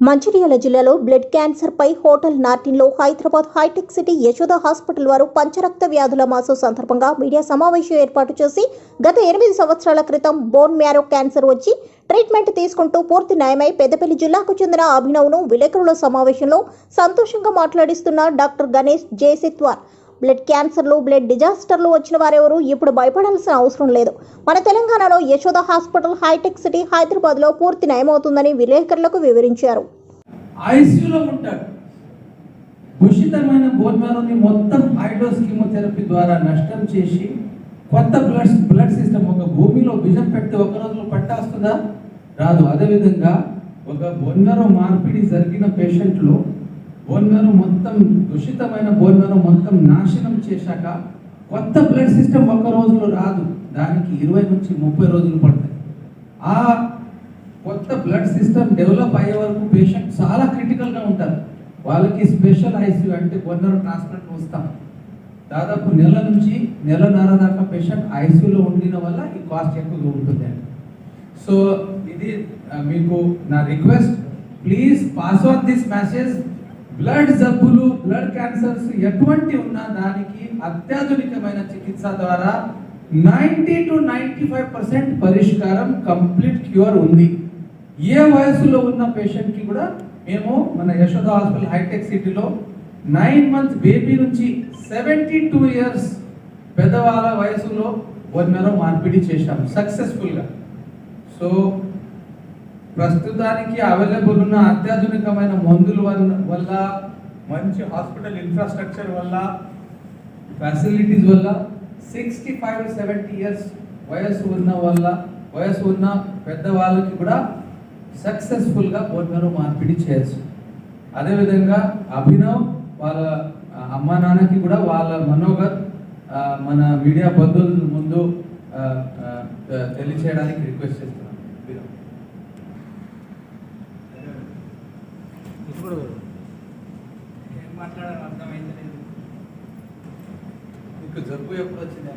మంచిర్యాల జిల్లాలో blood cancer పై hotel నార్టిన్లో Hyderabad Hitech City Yashoda hospital వారు పంచరక్త వ్యాధుల మాసం సందర్భంగా మీడియా సమావేశం ఏర్పాటు చేసి గత ఎనిమిది సంవత్సరాల క్రితం బోన్ మ్యారో క్యాన్సర్ వచ్చి ట్రీట్మెంట్ తీసుకుంటూ పూర్తి న్యాయమై పెద్దపల్లి జిల్లాకు చెందిన అభినవ్ను విలేకరుల సమావేశంలో సంతోషంగా మాట్లాడిస్తున్న డాక్టర్ గణేష్ జయసిత్వార్ బ్లడ్ క్యాన్సర్లు బ్లడ్ డిజాస్టర్లు వచ్చిన వారెవరు ఇప్పుడు భయపడాల్సిన అవసరం లేదు. మన తెలంగాణలో యశోద హాస్పిటల్ హైటెక్ సిటీ హైదరాబాద్లో పూర్తి నయమవుతుందని విలేకరులకు వివరించారు. ఐసీయూలో ఉంటాడు దూషితమైన బోన్ మ్యారోని మొత్తం హైడ్రోస్ కీమోథెరపీ ద్వారా నష్టం చేసి కొత్త బ్లడ్ బ్లడ్ సిస్టమ్ ఒక భూమిలో విజం పెడితే ఒక రోజులో పట్టేస్తుందా రాదు. అదేవిధంగా ఒక బోన్ మ్యారో మార్పిడి జరిగిన పేషెంట్లో బోన్ మొత్తం దూషితమైన బోన్ మొత్తం నాశనం చేశాక కొత్త బ్లడ్ సిస్టమ్ ఒక రోజులో రాదు. దానికి ఇరవై నుంచి ముప్పై రోజులు పడతాయి. ఆ కొత్త బ్లడ్ సిస్టమ్ డెవలప్ అయ్యే వరకు పేషెంట్ చాలా క్రిటికల్గా ఉంటారు. వాళ్ళకి స్పెషల్ ఐసీయూ అంటే కొన్నరు ట్రాన్స్ప్లాంట్ వస్తాం. దాదాపు నెల నుంచి నెలన్నర దాకా పేషెంట్ ఐసీయూలో ఉండిన వల్ల ఈ కాస్ట్ ఎక్కువగా ఉంటుంది సో ఇది మీకు నా request. Please pass on this message. Blood జబ్బులు బ్లడ్ క్యాన్సర్స్ ఎటువంటి ఉన్నా దానికి అత్యాధునికమైన చికిత్స ద్వారా ninety to ninety five percent పరిష్కారం కంప్లీట్ క్యూర్ ఉంది. ఏ వయసులో ఉన్న పేషెంట్కి కూడా మేము మన యశోద హాస్పిటల్ హైటెక్ సిటీలో నైన్ మంత్స్ బేబీ నుంచి సెవెంటీ టూ ఇయర్స్ పెద్దవాళ్ళ వయసులో వన్నర మార్పిడి చేశాం సక్సెస్ఫుల్గా. సో ప్రస్తుతానికి అవైలబుల్ ఉన్న అత్యాధునికమైన మందుల వల్ల- వల్ల మంచి హాస్పిటల్ ఇన్ఫ్రాస్ట్రక్చర్ వల్ల ఫెసిలిటీస్ వల్ల సిక్స్టీ ఫైవ్ సెవెంటీ ఇయర్స్ వయసు ఉన్న వల్ల వయసు ఉన్న పెద్దవాళ్ళకి కూడా సక్సెస్ఫుల్గా బోన్మేరు మార్పిడి చేయొచ్చు. అదేవిధంగా అభినవ్ వాళ్ళ అమ్మ నాన్నకి కూడా వాళ్ళ మనోగర్ మన మీడియా బంధువుల ముందు తెలియచేయడానికి రిక్వెస్ట్ చేస్తున్నాను. లేదు. మీకు జబ్బు ఎప్పుడు వచ్చింది